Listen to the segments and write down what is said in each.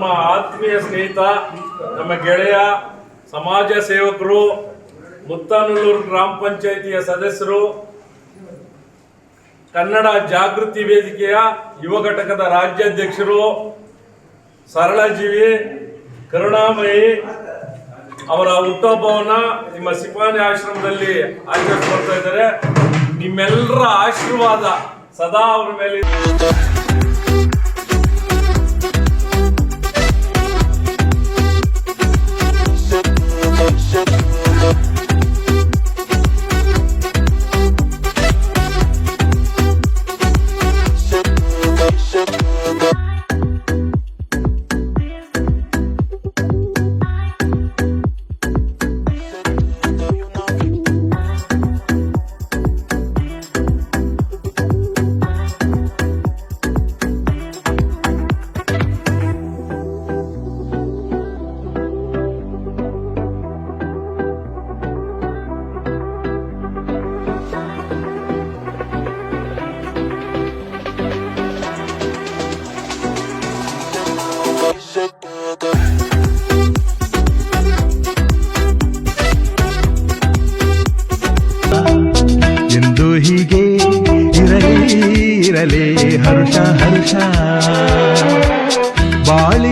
ನಮ್ಮ ಆತ್ಮೀಯ ಸ್ನೇಹಿತ, ನಮ್ಮ ಗೆಳೆಯ, ಸಮಾಜ ಸೇವಕರು, ಮುತ್ತಾನಲ್ಲೂರು ಗ್ರಾಮ ಪಂಚಾಯಿತಿಯ ಸದಸ್ಯರು, ಕನ್ನಡ ಜಾಗೃತಿ ವೇದಿಕೆಯ ಯುವ ಘಟಕದ ರಾಜ್ಯಾಧ್ಯಕ್ಷರು, ಸರಳಜೀವಿ, ಕರುಣಾಮಯಿ ಅವರ ಹುಟ್ಟುಹಬ್ಬವನ್ನ ನಿಮ್ಮ ಸಿಪಾನಿ ಆಶ್ರಮದಲ್ಲಿ ಆಚರಿಸ್ಕೊಳ್ತಾ ಇದ್ದಾರೆ. ನಿಮ್ಮೆಲ್ಲರ ಆಶೀರ್ವಾದ ಸದಾ ಅವರ ಮೇಲೆ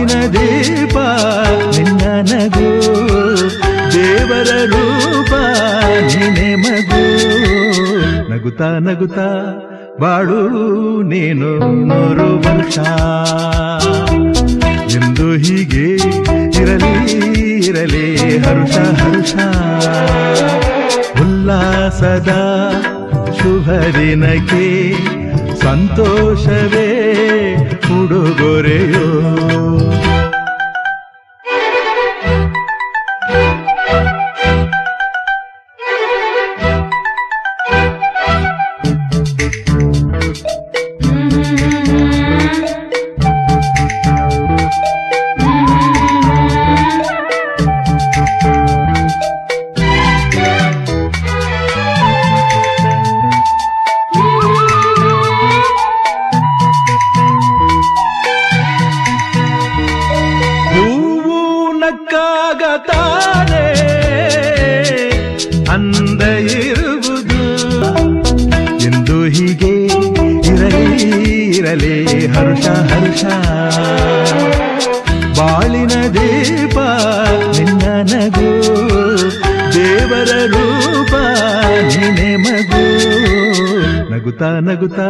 ಬಾಳಿನ ದೀಪ, ನಿನ್ನ ನಗು, ದೇವರ ರೂಪ ನೀನೆ ಮಗು. ನಗುತ್ತಾ ನಗುತ್ತಾ ಬಾಳು ನೀನು ನೂರು ವರ್ಷ ಎಂದು ಹೀಗೆ ಇರಲಿ ಇರಲಿ, ಹರುಷ ಹರುಷ. ಉಲ್ಲಾಸದ ಶುಭ ದಿನಕ್ಕೆ ಸಂತೋಷವೇ ಉಡುಗೊರೆಯೋ. ನಕ್ಕಾಗ ತಾನೇ ಅಂದ ಇರುವುದು ಎಂದು ಹೀಗೆ ಇರಲಿ ಇರಲಿ, ಹರುಷ ಹರುಷ. ಬಾಳಿನ ದೀಪ, ನಿನ್ನ ನಗು, ದೇವರ ರೂಪ ನಿನೆ ಮಗು. ನಗುತ್ತಾ ನಗುತ್ತಾ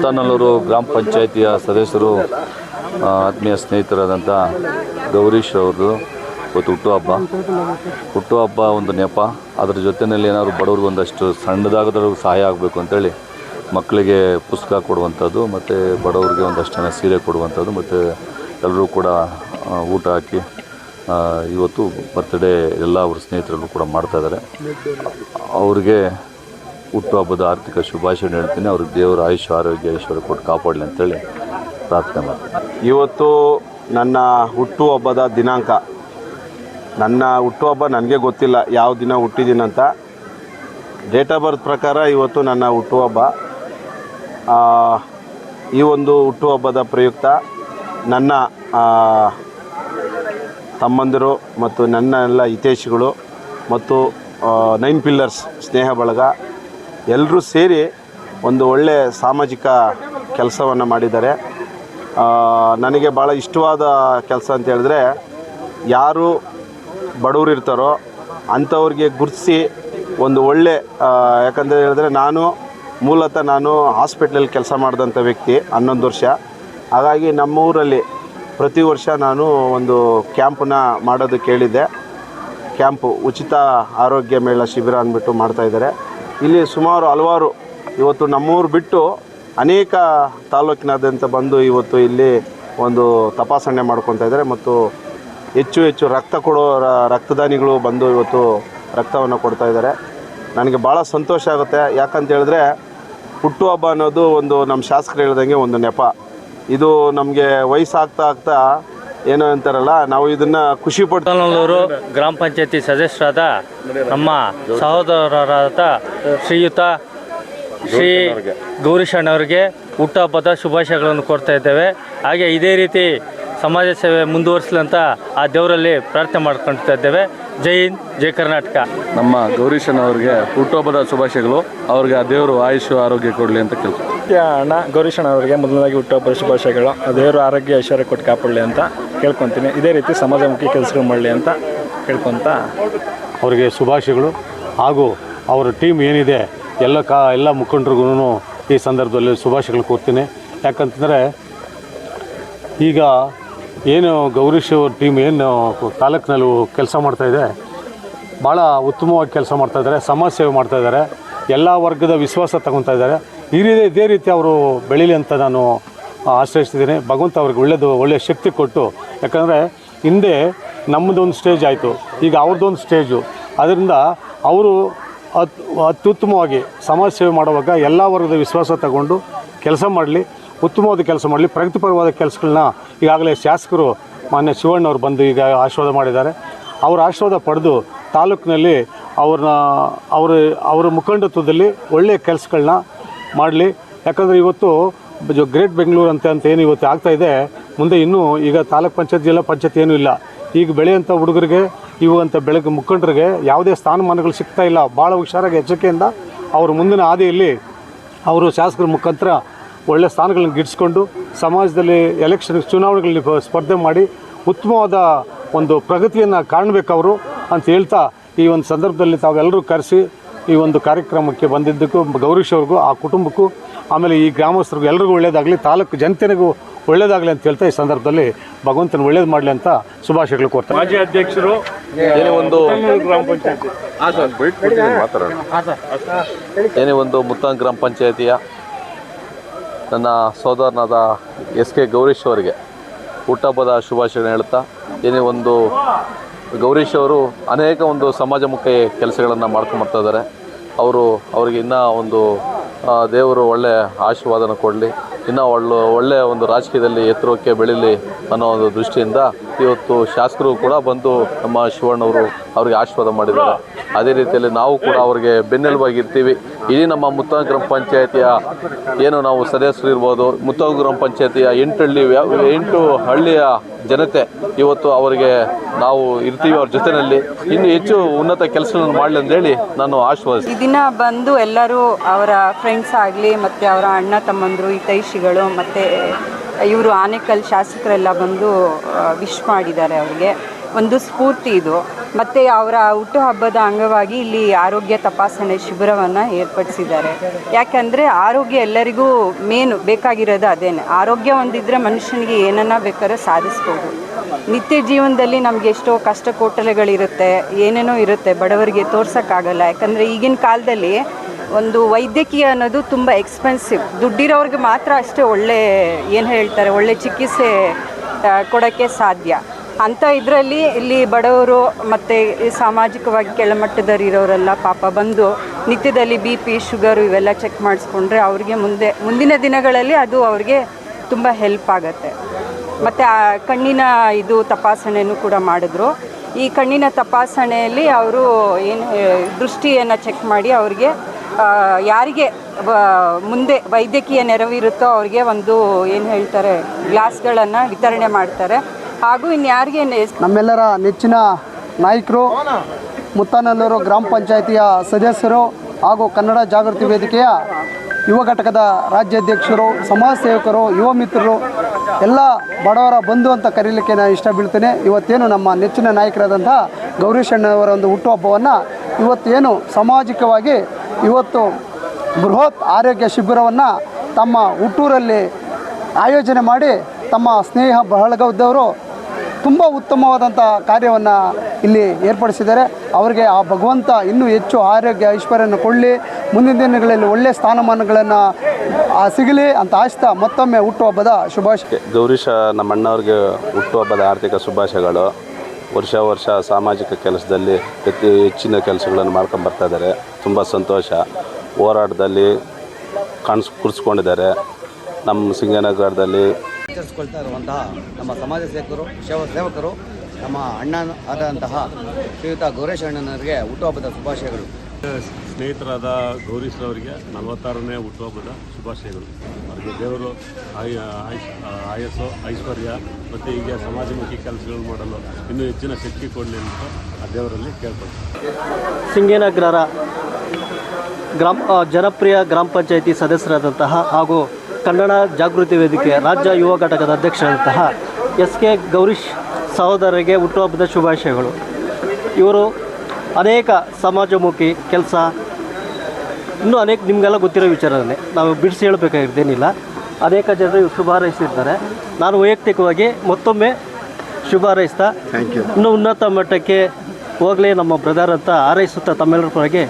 ಮುತ್ತಾನಲ್ಲೂರು ಗ್ರಾಮ ಪಂಚಾಯಿತಿಯ ಸದಸ್ಯರು ಆತ್ಮೀಯ ಸ್ನೇಹಿತರಾದಂಥ ಗೌರೀಶ್ ಅವ್ರದ್ದು, ಇವತ್ತು ಹುಟ್ಟುಹಬ್ಬ ಹುಟ್ಟುಹಬ್ಬ ಒಂದು ನೆಪ. ಅದರ ಜೊತೆಯಲ್ಲಿ ಏನಾದ್ರು ಬಡವ್ರಿಗೆ ಒಂದಷ್ಟು ಸಣ್ಣದಾಗದ್ರೂ ಸಹಾಯ ಆಗಬೇಕು ಅಂತೇಳಿ ಮಕ್ಕಳಿಗೆ ಪುಸ್ತಕ ಕೊಡುವಂಥದ್ದು, ಮತ್ತು ಬಡವ್ರಿಗೆ ಒಂದಷ್ಟು ಜನ ಸೀರೆ ಕೊಡುವಂಥದ್ದು, ಮತ್ತು ಎಲ್ಲರೂ ಕೂಡ ಊಟ ಹಾಕಿ ಇವತ್ತು ಬರ್ತ್ಡೇ ಎಲ್ಲ ಅವ್ರ ಸ್ನೇಹಿತರಲ್ಲೂ ಕೂಡ ಮಾಡ್ತಾಯಿದ್ದಾರೆ ಅವ್ರಿಗೆ ಹುಟ್ಟುಹಬ್ಬದ ಆರ್ಥಿಕ ಶುಭಾಶಯ ಹೇಳ್ತೀನಿ. ಅವ್ರಿಗೆ ದೇವರ ಆಯುಷ್, ಆರೋಗ್ಯ, ಐಶ್ವರ್ಯ ಕೊಟ್ಟು ಕಾಪಾಡಲಿ ಅಂತೇಳಿ ಪ್ರಾರ್ಥನೆ ಮಾಡ್ತೀನಿ. ಇವತ್ತು ನನ್ನ ಹುಟ್ಟುಹಬ್ಬದ ದಿನಾಂಕ. ನನ್ನ ಹುಟ್ಟುಹಬ್ಬ ನನಗೆ ಗೊತ್ತಿಲ್ಲ ಯಾವ ದಿನ ಹುಟ್ಟಿದ್ದೀನಂತ ಡೇಟ್ ಆಫ್ ಬರ್ತ್ ಪ್ರಕಾರ ಇವತ್ತು ನನ್ನ ಹುಟ್ಟುಹಬ್ಬ ಈ ಒಂದು ಹುಟ್ಟುಹಬ್ಬದ ಪ್ರಯುಕ್ತ ನನ್ನ ತಮ್ಮಂದಿರು ಮತ್ತು ನನ್ನ ಎಲ್ಲ ಹಿತೇಶಿಗಳು ಮತ್ತು ನೈನ್ ಪಿಲ್ಲರ್ಸ್ ಸ್ನೇಹ ಬಳಗ ಎಲ್ಲರೂ ಸೇರಿ ಒಂದು ಒಳ್ಳೆಯ ಸಾಮಾಜಿಕ ಕೆಲಸವನ್ನು ಮಾಡಿದ್ದಾರೆ. ನನಗೆ ಭಾಳ ಇಷ್ಟವಾದ ಕೆಲಸ ಅಂತ ಹೇಳಿದ್ರೆ ಯಾರು ಬಡವರು ಇರ್ತಾರೋ ಅಂಥವ್ರಿಗೆ ಗುರುತಿಸಿ ಒಂದು ಒಳ್ಳೆ ಯಾಕಂದರೆ ಹೇಳಿದ್ರೆ ನಾನು ಮೂಲತಃ ನಾನು ಹಾಸ್ಪಿಟ್ಲಲ್ಲಿ ಕೆಲಸ ಮಾಡಿದಂಥ ವ್ಯಕ್ತಿ ಹನ್ನೊಂದು ವರ್ಷ. ಹಾಗಾಗಿ ನಮ್ಮ ಊರಲ್ಲಿ ಪ್ರತಿ ವರ್ಷ ನಾನು ಒಂದು ಕ್ಯಾಂಪನ್ನ ಮಾಡೋದು ಕೇಳಿದ್ದೆ. ಕ್ಯಾಂಪು ಉಚಿತ ಆರೋಗ್ಯ ಮೇಳ ಶಿಬಿರ ಅಂದ್ಬಿಟ್ಟು ಮಾಡ್ತಾ ಇದ್ದಾರೆ. ಇಲ್ಲಿ ಸುಮಾರು ಹಲವಾರು ಇವತ್ತು ನಮ್ಮೂರು ಬಿಟ್ಟು ಅನೇಕ ತಾಲೂಕಿನಾದ್ಯಂತ ಬಂದು ಇವತ್ತು ಇಲ್ಲಿ ಒಂದು ತಪಾಸಣೆ ಮಾಡ್ಕೊತಾ ಇದ್ದಾರೆ ಮತ್ತು ಹೆಚ್ಚು ಹೆಚ್ಚು ರಕ್ತ ಕೊಡೋ ರಕ್ತದಾನಿಗಳು ಬಂದು ಇವತ್ತು ರಕ್ತವನ್ನು ಕೊಡ್ತಾ ಇದ್ದಾರೆ. ನನಗೆ ಭಾಳ ಸಂತೋಷ ಆಗುತ್ತೆ. ಯಾಕಂತ ಹೇಳಿದ್ರೆ ಹುಟ್ಟುಹಬ್ಬ ಅನ್ನೋದು ಒಂದು ನಮ್ಮ ಶಾಸಕರು ಹೇಳ್ದಂಗೆ ಒಂದು ನೆಪ. ಇದು ನಮಗೆ ವಯಸ್ಸಾಗ್ತಾ ಆಗ್ತಾ ಏನೋ ಅಂತಾರಲ್ಲ, ನಾವು ಇದನ್ನ ಖುಷಿ ಗ್ರಾಮ ಪಂಚಾಯತಿ ಸದಸ್ಯರಾದ ನಮ್ಮ ಸಹೋದರರಾದ ಶ್ರೀಯುತ ಶ್ರೀ ಗೌರಿಶಣ್ಣವರಿಗೆ ಹುಟ್ಟುಹಬ್ಬದ ಶುಭಾಶಯಗಳನ್ನು ಕೊಡ್ತಾ ಇದ್ದೇವೆ. ಹಾಗೆ ಇದೇ ರೀತಿ ಸಮಾಜ ಸೇವೆ ಮುಂದುವರಿಸಲಂತ ಅಂತ ಆ ದೇವರಲ್ಲಿ ಪ್ರಾರ್ಥನೆ ಮಾಡ್ಕೊಳ್ತಾ ಇದ್ದೇವೆ. ಜೈ ಹಿಂದ್ ಜೈ ಕರ್ನಾಟಕ. ನಮ್ಮ ಗೌರೀಶನ್ ಅವರಿಗೆ ಹುಟ್ಟುಹಬ್ಬದ ಶುಭಾಶಯಗಳು. ಅವ್ರಿಗೆ ಆ ದೇವರು ಆಯುಷ್ ಆರೋಗ್ಯ ಕೊಡಲಿ ಅಂತ ಕೇಳ್ತೀನಿ ಅಣ್ಣ ಗೌರೀಶನ್ ಅವರಿಗೆ ಮೊದಲನೇ ಹುಟ್ಟುಹಬ್ಬದ ಶುಭಾಶಯಗಳು. ದೇವರು ಆರೋಗ್ಯ ಐಶ್ವರ್ಯ ಕೊಟ್ಟು ಕಾಪಾಡಲಿ ಅಂತ ಕೇಳ್ಕೊತೀನಿ. ಇದೇ ರೀತಿ ಸಮಾಜಮುಖಿ ಕೆಲಸಗಳು ಮಾಡಲಿ ಅಂತ ಕೇಳ್ಕೊತ ಅವರಿಗೆ ಶುಭಾಶಯಗಳು. ಹಾಗೂ ಅವರ ಟೀಮ್ ಏನಿದೆ ಎಲ್ಲ ಕಾ ಎಲ್ಲ ಮುಖಂಡರಿಗೂ ಈ ಸಂದರ್ಭದಲ್ಲಿ ಶುಭಾಶಯಗಳು ಕೊಡ್ತೀನಿ ಯಾಕಂತಂದರೆ ಈಗ ಏನು ಗೌರೀಶ್ ಅವ್ರ ಟೀಮ್ ಏನು ತಾಲೂಕಿನಲ್ಲಿ ಕೆಲಸ ಮಾಡ್ತಾಯಿದೆ ಭಾಳ ಉತ್ತಮವಾಗಿ ಕೆಲಸ ಮಾಡ್ತಾಯಿದ್ದಾರೆ ಸಮಾಜ ಸೇವೆ ಮಾಡ್ತಾಯಿದ್ದಾರೆ ಎಲ್ಲ ವರ್ಗದ ವಿಶ್ವಾಸ ತಗೊತಾ ಇದ್ದಾರೆ. ಈ ರೀತಿ ಇದೇ ರೀತಿ ಅವರು ಬೆಳೀಲಿ ಅಂತ ನಾನು ಆಶ್ರಯಿಸ್ತಿದ್ದೀನಿ. ಭಗವಂತ ಅವ್ರಿಗೆ ಒಳ್ಳೆಯದು ಒಳ್ಳೆಯ ಶಕ್ತಿ ಕೊಟ್ಟು, ಯಾಕಂದರೆ ಹಿಂದೆ ನಮ್ಮದೊಂದು ಸ್ಟೇಜ್ ಆಯಿತು, ಈಗ ಅವ್ರದ್ದೊಂದು ಸ್ಟೇಜು ಅದರಿಂದ ಅವರು ಅತ್ ಅತ್ಯುತ್ತಮವಾಗಿ ಸಮಾಜ ಸೇವೆ ಮಾಡುವಾಗ ಎಲ್ಲ ವರ್ಗದ ವಿಶ್ವಾಸ ತಗೊಂಡು ಕೆಲಸ ಮಾಡಲಿ. ಉತ್ತಮವಾದ ಕೆಲಸ ಮಾಡಲಿ, ಪ್ರಗತಿಪರವಾದ ಕೆಲಸಗಳನ್ನ ಈಗಾಗಲೇ ಶಾಸಕರು ಮಾನ್ಯ ಶಿವಣ್ಣವ್ರು ಬಂದು ಈಗ ಆಶೀರ್ವಾದ ಮಾಡಿದ್ದಾರೆ. ಅವರ ಆಶೀರ್ವಾದ ಪಡೆದು ತಾಲೂಕಿನಲ್ಲಿ ಅವ್ರನ್ನ, ಅವರು, ಅವರ ಮುಖಂಡತ್ವದಲ್ಲಿ ಒಳ್ಳೆಯ ಕೆಲಸಗಳನ್ನ ಮಾಡಲಿ. ಯಾಕಂದರೆ ಇವತ್ತು ಗ್ರೇಟ್ ಬೆಂಗಳೂರು ಅಂತ ಅಂತ ಏನು ಇವತ್ತು ಆಗ್ತಾ ಇದೆ. ಮುಂದೆ ಇನ್ನೂ ಈಗ ತಾಲೂಕ್ ಪಂಚಾಯತ್, ಜಿಲ್ಲಾ ಪಂಚಾಯತ್ ಏನೂ ಇಲ್ಲ. ಈಗ ಬೆಳೆಯುವಂಥ ಹುಡುಗರಿಗೆ ಇವಂಥ ಬೆಳಗ್ಗೆ ಮುಖಂಡರಿಗೆ ಯಾವುದೇ ಸ್ಥಾನಮಾನಗಳು ಸಿಗ್ತಾ ಇಲ್ಲ. ಭಾಳ ಹುಷಾರಾಗಿ ಎಚ್ಚರಿಕೆಯಿಂದ ಅವರು ಮುಂದಿನ ಹಾದಿಯಲ್ಲಿ ಅವರು ಶಾಸಕರ ಮುಖಾಂತರ ಒಳ್ಳೆ ಸ್ಥಾನಗಳನ್ನು ಗಿಡಿಸ್ಕೊಂಡು ಸಮಾಜದಲ್ಲಿ ಎಲೆಕ್ಷನ್ ಚುನಾವಣೆಗಳಲ್ಲಿ ಸ್ಪರ್ಧೆ ಮಾಡಿ ಉತ್ತಮವಾದ ಒಂದು ಪ್ರಗತಿಯನ್ನು ಕಾಣಬೇಕವರು ಅವರು ಅಂತ ಹೇಳ್ತಾ ಈ ಒಂದು ಸಂದರ್ಭದಲ್ಲಿ ತಾವೆಲ್ಲರೂ ಕರೆಸಿ ಈ ಒಂದು ಕಾರ್ಯಕ್ರಮಕ್ಕೆ ಬಂದಿದ್ದಕ್ಕೂ ಗೌರೀಶ್ ಅವ್ರಿಗೂ ಆ ಕುಟುಂಬಕ್ಕೂ ಆಮೇಲೆ ಈ ಗ್ರಾಮಸ್ಥರಿಗೂ ಎಲ್ರಿಗೂ ಒಳ್ಳೆಯದಾಗಲಿ ತಾಲೂಕು ಜನತೆಗೂ ಒಳ್ಳೇದಾಗಲಿ ಅಂತ ಹೇಳ್ತಾ ಈ ಸಂದರ್ಭದಲ್ಲಿ ಭಗವಂತನ ಒಳ್ಳೇದು ಮಾಡಲಿ ಅಂತ ಶುಭಾಶಯಗಳು ಕೊಡ್ತಾರೆ ಮಾಜಿ ಅಧ್ಯಕ್ಷರು ಏನೇ ಒಂದು ಗ್ರಾಮ ಪಂಚಾಯತಿ. ಏನೇ ಒಂದು ಮುತ್ತಾಂಗ್ ಗ್ರಾಮ ಪಂಚಾಯತಿಯ ನನ್ನ ಸೋದರನಾದ ಎಸ್ ಕೆ ಗೌರೀಶ್ ಅವರಿಗೆ ಹುಟ್ಟಹಬ್ಬದ ಶುಭಾಶಯ ಹೇಳ್ತಾ, ಏನೇ ಒಂದು ಗೌರೀಶ್ ಅವರು ಅನೇಕ ಒಂದು ಸಮಾಜಮುಖಿ ಕೆಲಸಗಳನ್ನು ಮಾಡ್ಕೊಂಬರ್ತಾ ಇದ್ದಾರೆ. ಅವರು ಅವರಿಗೆ ಇನ್ನೂ ಒಂದು ದೇವರು ಒಳ್ಳೆಯ ಆಶೀರ್ವಾದನ ಕೊಡಲಿ, ಇನ್ನೂ ಒಳ್ಳೆ ಒಳ್ಳೆಯ ಒಂದು ರಾಜಕೀಯದಲ್ಲಿ ಎತ್ತರಕ್ಕೆ ಬೆಳೀಲಿ ಅನ್ನೋ ಒಂದು ದೃಷ್ಟಿಯಿಂದ ಇವತ್ತು ಶಾಸಕರು ಕೂಡ ಬಂದು ನಮ್ಮ ಶಿವಣ್ಣವರು ಅವರಿಗೆ ಆಶೀರ್ವಾದ ಮಾಡಿದ್ದಾರೆ. ಅದೇ ರೀತಿಯಲ್ಲಿ ನಾವು ಕೂಡ ಅವರಿಗೆ ಬೆನ್ನೆಲುಬಾಗಿರ್ತೀವಿ. ಇಡೀ ನಮ್ಮ ಮುತ್ತಾಂಗ್ ಗ್ರಾಮ ಪಂಚಾಯತಿಯ ಏನು ನಾವು ಸದಸ್ಯರು ಇರ್ಬೋದು ಮುತ್ತಾಂಗ್ ಗ್ರಾಮ ಪಂಚಾಯತಿಯ ಎಂಟು ಎಂಟು ಹಳ್ಳಿಯ ಜನತೆ ಇವತ್ತು ಅವರಿಗೆ ನಾವು ಇರ್ತೀವಿ ಅವ್ರ ಜೊತೆಯಲ್ಲಿ ಇನ್ನು ಹೆಚ್ಚು ಉನ್ನತ ಕೆಲಸಗಳನ್ನು ಮಾಡಲಿ ಅಂತೇಳಿ ನಾನು ಆಶ್ವಾಸ ಈ ದಿನ ಬಂದು ಎಲ್ಲರೂ ಅವರ ಫ್ರೆಂಡ್ಸ್ ಆಗಲಿ, ಮತ್ತು ಅವರ ಅಣ್ಣ ತಮ್ಮಂದರು, ಹಿತೈಷಿಗಳು, ಮತ್ತು ಇವರು ಆನೇಕಲ್ ಶಾಸಕರೆಲ್ಲ ಬಂದು ವಿಶ್ ಮಾಡಿದ್ದಾರೆ ಅವರಿಗೆ. ಒಂದು ಸ್ಫೂರ್ತಿ ಇದು. ಮತ್ತು ಅವರ ಹುಟ್ಟುಹಬ್ಬದ ಅಂಗವಾಗಿ ಇಲ್ಲಿ ಆರೋಗ್ಯ ತಪಾಸಣೆ ಶಿಬಿರವನ್ನು ಏರ್ಪಡಿಸಿದ್ದಾರೆ. ಯಾಕಂದರೆ ಆರೋಗ್ಯ ಎಲ್ಲರಿಗೂ ಮೇನ್ ಬೇಕಾಗಿರೋದು ಅದೇನೆ. ಆರೋಗ್ಯ ಒಂದಿದ್ರೆ ಮನುಷ್ಯನಿಗೆ ಏನನ್ನ ಬೇಕಾದ್ರೂ ಸಾಧಿಸ್ಬೋದು. ನಿತ್ಯ ಜೀವನದಲ್ಲಿ ನಮಗೆ ಎಷ್ಟೋ ಕಷ್ಟ ಕೋಟಲೆಗಳಿರುತ್ತೆ ಏನೇನೋ ಇರುತ್ತೆ ಬಡವರಿಗೆ ತೋರ್ಸೋಕ್ಕಾಗಲ್ಲ. ಯಾಕಂದರೆ ಈಗಿನ ಕಾಲದಲ್ಲಿ ಒಂದು ವೈದ್ಯಕೀಯ ಅನ್ನೋದು ತುಂಬ ಎಕ್ಸ್ಪೆನ್ಸಿವ್ ದುಡ್ಡಿರೋರಿಗೆ ಮಾತ್ರ ಅಷ್ಟೇ ಒಳ್ಳೆ, ಏನು ಹೇಳ್ತಾರೆ, ಒಳ್ಳೆ ಚಿಕಿತ್ಸೆ ಕೊಡೋಕ್ಕೆ ಸಾಧ್ಯ. ಅಂಥ ಇದರಲ್ಲಿ ಇಲ್ಲಿ ಬಡವರು ಮತ್ತು ಸಾಮಾಜಿಕವಾಗಿ ಕೆಳಮಟ್ಟದಲ್ಲಿ ಇರೋರೆಲ್ಲ ಪಾಪ ಬಂದು ನಿತ್ಯದಲ್ಲಿ ಬಿ ಪಿ, ಶುಗರು ಇವೆಲ್ಲ ಚೆಕ್ ಮಾಡಿಸ್ಕೊಂಡ್ರೆ ಅವ್ರಿಗೆ ಮುಂದೆ, ಮುಂದಿನ ದಿನಗಳಲ್ಲಿ ಅದು ಅವ್ರಿಗೆ ತುಂಬ ಹೆಲ್ಪ್ ಆಗುತ್ತೆ. ಮತ್ತು ಆ ಕಣ್ಣಿನ ಇದು ತಪಾಸಣೆನೂ ಕೂಡ ಮಾಡಿದ್ರು. ಈ ಕಣ್ಣಿನ ತಪಾಸಣೆಯಲ್ಲಿ ಅವರು ಏನು, ದೃಷ್ಟಿಯನ್ನು ಚೆಕ್ ಮಾಡಿ ಅವ್ರಿಗೆ ಯಾರಿಗೆ ಮುಂದೆ ವೈದ್ಯಕೀಯ ನೆರವಿರುತ್ತೋ ಅವ್ರಿಗೆ ಒಂದು ಏನು ಹೇಳ್ತಾರೆ, ಗ್ಲಾಸ್ಗಳನ್ನು ವಿತರಣೆ ಮಾಡ್ತಾರೆ. ಹಾಗೂ ಇನ್ಯಾರಿಗೆ ನಮ್ಮೆಲ್ಲರ ನೆಚ್ಚಿನ ನಾಯಕರು, ಮುತ್ತಾನಲ್ಲೂರು ಗ್ರಾಮ ಪಂಚಾಯಿತಿಯ ಸದಸ್ಯರು ಹಾಗೂ ಕನ್ನಡ ಜಾಗೃತಿ ವೇದಿಕೆಯ ಯುವ ಘಟಕದ ರಾಜ್ಯಾಧ್ಯಕ್ಷರು, ಸಮಾಜ ಸೇವಕರು, ಯುವ ಮಿತ್ರರು, ಎಲ್ಲ ಬಡವರ ಬಂಧು ಅಂತ ಕರೀಲಿಕ್ಕೆ ನಾನು ಇಷ್ಟ ಬೀಳ್ತೇನೆ ಇವತ್ತೇನು ನಮ್ಮ ನೆಚ್ಚಿನ ನಾಯಕರಾದಂಥ ಗೌರೀಶಣ್ಣವರ ಒಂದು ಹುಟ್ಟುಹಬ್ಬವನ್ನು ಇವತ್ತೇನು ಸಾಮಾಜಿಕವಾಗಿ ಇವತ್ತು ಬೃಹತ್ ಆರೋಗ್ಯ ಶಿಬಿರವನ್ನು ತಮ್ಮ ಹುಟ್ಟೂರಲ್ಲಿ ಆಯೋಜನೆ ಮಾಡಿ ತಮ್ಮ ಸ್ನೇಹ ಬಳಗದವರು ತುಂಬ ಉತ್ತಮವಾದಂಥ ಕಾರ್ಯವನ್ನು ಇಲ್ಲಿ ಏರ್ಪಡಿಸಿದ್ದಾರೆ. ಅವರಿಗೆ ಆ ಭಗವಂತ ಇನ್ನೂ ಹೆಚ್ಚು ಆರೋಗ್ಯ, ಐಶ್ವರ್ಯನ ಕೊಡಲಿ. ಮುಂದಿನ ದಿನಗಳಲ್ಲಿ ಒಳ್ಳೆಯ ಸ್ಥಾನಮಾನಗಳನ್ನು ಸಿಗಲಿ ಅಂತ ಆಶ್ತಾ ಮತ್ತೊಮ್ಮೆ ಹುಟ್ಟುಹಬ್ಬದ ಶುಭಾಶಯ. ಗೌರೀಶ ನಮ್ಮ ಅಣ್ಣವ್ರಿಗೆ ಹುಟ್ಟುಹಬ್ಬದ ಆರ್ಥಿಕ ಶುಭಾಶಯಗಳು. ವರ್ಷ ವರ್ಷ ಸಾಮಾಜಿಕ ಕೆಲಸದಲ್ಲಿ ಅತಿ ಹೆಚ್ಚಿನ ಕೆಲಸಗಳನ್ನು ಮಾಡ್ಕೊಂಡು ಇದ್ದಾರೆ. ತುಂಬ ಸಂತೋಷ. ಹೋರಾಟದಲ್ಲಿ ಕಾಣಿಸ್ ಕುರ್ಸ್ಕೊಂಡಿದ್ದಾರೆ. ನಮ್ಮ ಸಿಂಗನಗರದಲ್ಲಿ ಆಚರಿಸ್ಕೊಳ್ತಾ ಇರುವಂತಹ ನಮ್ಮ ಸಮಾಜ ಸೇವಕರು ಸೇವ ಸೇವಕರು ನಮ್ಮ ಅಣ್ಣ ಆದಂತಹ ಶ್ರೀಯುತ ಗೌರೇಶ್ ಅಣ್ಣನವರಿಗೆ ಹುಟ್ಟುಹಬ್ಬದ ಶುಭಾಶಯಗಳು. ಸ್ನೇಹಿತರಾದ ಗೌರೀಶ್ರವರಿಗೆ ನಲವತ್ತಾರನೇ ಹುಟ್ಟುಹಬ್ಬದ ಶುಭಾಶಯಗಳು. ಅವರಿಗೆ ದೇವರು ಆಯ ಆಯಸ್ಸು ಐಶ್ವರ್ಯ ಮತ್ತು ಈಗ ಸಮಾಜಮುಖಿ ಕೆಲಸಗಳು ಮಾಡಲು ಇನ್ನೂ ಹೆಚ್ಚಿನ ಶಕ್ತಿ ಕೊಡಲಿ ಅಂತ ಆ ದೇವರಲ್ಲಿ ಕೇಳ್ಕೊಳ್ತೀನಿ ಸಿಂಗೇನಗ್ರರ ಗ್ರಾಮ ಜನಪ್ರಿಯ ಗ್ರಾಮ ಪಂಚಾಯಿತಿ ಸದಸ್ಯರಾದಂತಹ ಹಾಗೂ ಕನ್ನಡ ಜಾಗೃತಿ ವೇದಿಕೆ ರಾಜ್ಯ ಯುವ ಘಟಕದ ಅಧ್ಯಕ್ಷರಂತಹ ಎಸ್ ಕೆ ಗೌರೀಶ್ ಸಹೋದರರಿಗೆ ಹುಟ್ಟುಹಬ್ಬದ ಶುಭಾಶಯಗಳು. ಇವರು ಅನೇಕ ಸಮಾಜಮುಖಿ ಕೆಲಸ ಇನ್ನೂ ಅನೇಕ ನಿಮಗೆಲ್ಲ ಗೊತ್ತಿರೋ ವಿಚಾರನೇ ನಾವು ಬಿಡಿಸಿ ಹೇಳಬೇಕಾಗಿದ್ದೇನಿಲ್ಲ. ಅನೇಕ ಜನರು ಇವ್ರು ಶುಭ ಹಾರೈಸಿದ್ದಾರೆ. ನಾನು ವೈಯಕ್ತಿಕವಾಗಿ ಮತ್ತೊಮ್ಮೆ ಶುಭ ಹಾರೈಸ್ತಾ ಇನ್ನೂ ಉನ್ನತ ಮಟ್ಟಕ್ಕೆ ಹೋಗಲಿ ನಮ್ಮ ಬ್ರದರ್ ಅಂತ ಹಾರೈಸುತ್ತಾ ತಮ್ಮೆಲ್ಲರ ಪರವಾಗಿ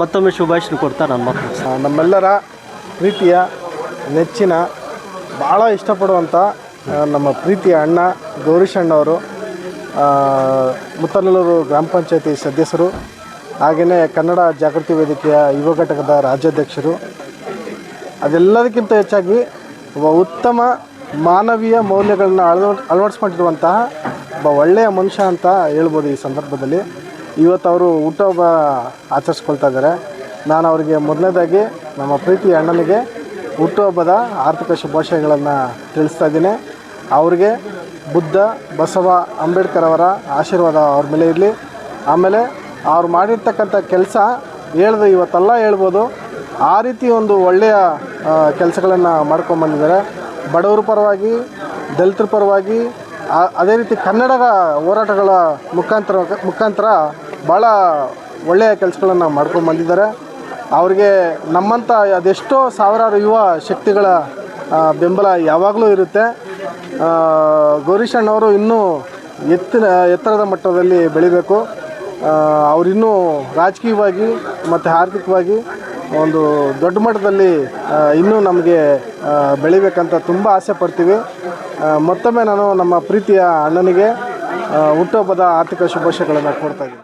ಮತ್ತೊಮ್ಮೆ ಶುಭಾಶಯ ಕೊಡ್ತಾ ನನ್ನ ನಮ್ಮೆಲ್ಲರ ಪ್ರೀತಿಯ ನೆಚ್ಚಿನ ಭಾಳ ಇಷ್ಟಪಡುವಂಥ ನಮ್ಮ ಪ್ರೀತಿಯ ಅಣ್ಣ ಗೌರೀಶ್ ಅಣ್ಣವರು ಮುತ್ತನಲ್ಲೂರು ಗ್ರಾಮ ಪಂಚಾಯತಿ ಸದಸ್ಯರು ಹಾಗೆಯೇ ಕನ್ನಡ ಜಾಗೃತಿ ವೇದಿಕೆಯ ಯುವ ಘಟಕದ ರಾಜ್ಯಾಧ್ಯಕ್ಷರು. ಅದೆಲ್ಲದಕ್ಕಿಂತ ಹೆಚ್ಚಾಗಿ ಒಬ್ಬ ಉತ್ತಮ ಮಾನವೀಯ ಮೌಲ್ಯಗಳನ್ನ ಅಳವ ಅಳವಡಿಸ್ಕೊಂಡಿರುವಂತಹ ಒಬ್ಬ ಒಳ್ಳೆಯ ಮನುಷ್ಯ ಅಂತ ಹೇಳ್ಬೋದು ಈ ಸಂದರ್ಭದಲ್ಲಿ. ಇವತ್ತು ಅವರು ಊಟ ಆಚರಿಸ್ಕೊಳ್ತಾ ಇದ್ದಾರೆ. ನಾನು ಅವರಿಗೆ ಮೊದಲನೇದಾಗಿ ನಮ್ಮ ಪ್ರೀತಿ ಅಣ್ಣನಿಗೆ ಹುಟ್ಟುಹಬ್ಬದ ಆರ್ಥಿಕ ಶುಭಾಶಯಗಳನ್ನು ತಿಳಿಸ್ತಾ ಇದ್ದೀನಿ. ಅವ್ರಿಗೆ ಬುದ್ಧ ಬಸವ ಅಂಬೇಡ್ಕರ್ ಅವರ ಆಶೀರ್ವಾದ ಅವ್ರ ಮೇಲೆ ಇರಲಿ. ಆಮೇಲೆ ಅವ್ರು ಮಾಡಿರ್ತಕ್ಕಂಥ ಕೆಲಸ ಹೇಳ್ದು ಇವತ್ತೆಲ್ಲ ಹೇಳ್ಬೋದು. ಆ ರೀತಿ ಒಂದು ಒಳ್ಳೆಯ ಕೆಲಸಗಳನ್ನು ಮಾಡ್ಕೊಂಬಂದಿದ್ದಾರೆ ಬಡವರ ಪರವಾಗಿ, ದಲಿತರ ಪರವಾಗಿ ಅದೇ ರೀತಿ ಕನ್ನಡದ ಹೋರಾಟಗಳ ಮುಖಾಂತರ ಮುಖಾಂತರ ಭಾಳ ಒಳ್ಳೆಯ ಕೆಲಸಗಳನ್ನು ಮಾಡ್ಕೊಂಡು ಬಂದಿದ್ದಾರೆ. ಅವ್ರಿಗೆ ನಮ್ಮಂಥ ಅದೆಷ್ಟೋ ಸಾವಿರಾರು ಯುವ ಶಕ್ತಿಗಳ ಬೆಂಬಲ ಯಾವಾಗಲೂ ಇರುತ್ತೆ. ಗೌರೀಶಣ್ಣವರು ಗೌರೀಶ್ ಇನ್ನೂ ಎತ್ತಿನ, ಎತ್ತರದ ಮಟ್ಟದಲ್ಲಿ ಬೆಳಿಬೇಕು. ಅವರಿನ್ನೂ ರಾಜಕೀಯವಾಗಿ ಮತ್ತು ಆರ್ಥಿಕವಾಗಿ ಒಂದು ದೊಡ್ಡ ಮಟ್ಟದಲ್ಲಿ ಇನ್ನೂ ನಮಗೆ ಬೆಳಿಬೇಕಂತ ತುಂಬ ಆಸೆ ಪಡ್ತೀವಿ. ಮತ್ತೊಮ್ಮೆ ನಾನು ನಮ್ಮ ಪ್ರೀತಿಯ ಅಣ್ಣನಿಗೆ ಹುಟ್ಟುಹಬ್ಬದ ಆರ್ಥಿಕ ಶುಭಾಶಯಗಳನ್ನು ಕೊಡ್ತಾ ಇದ್ದೀನಿ.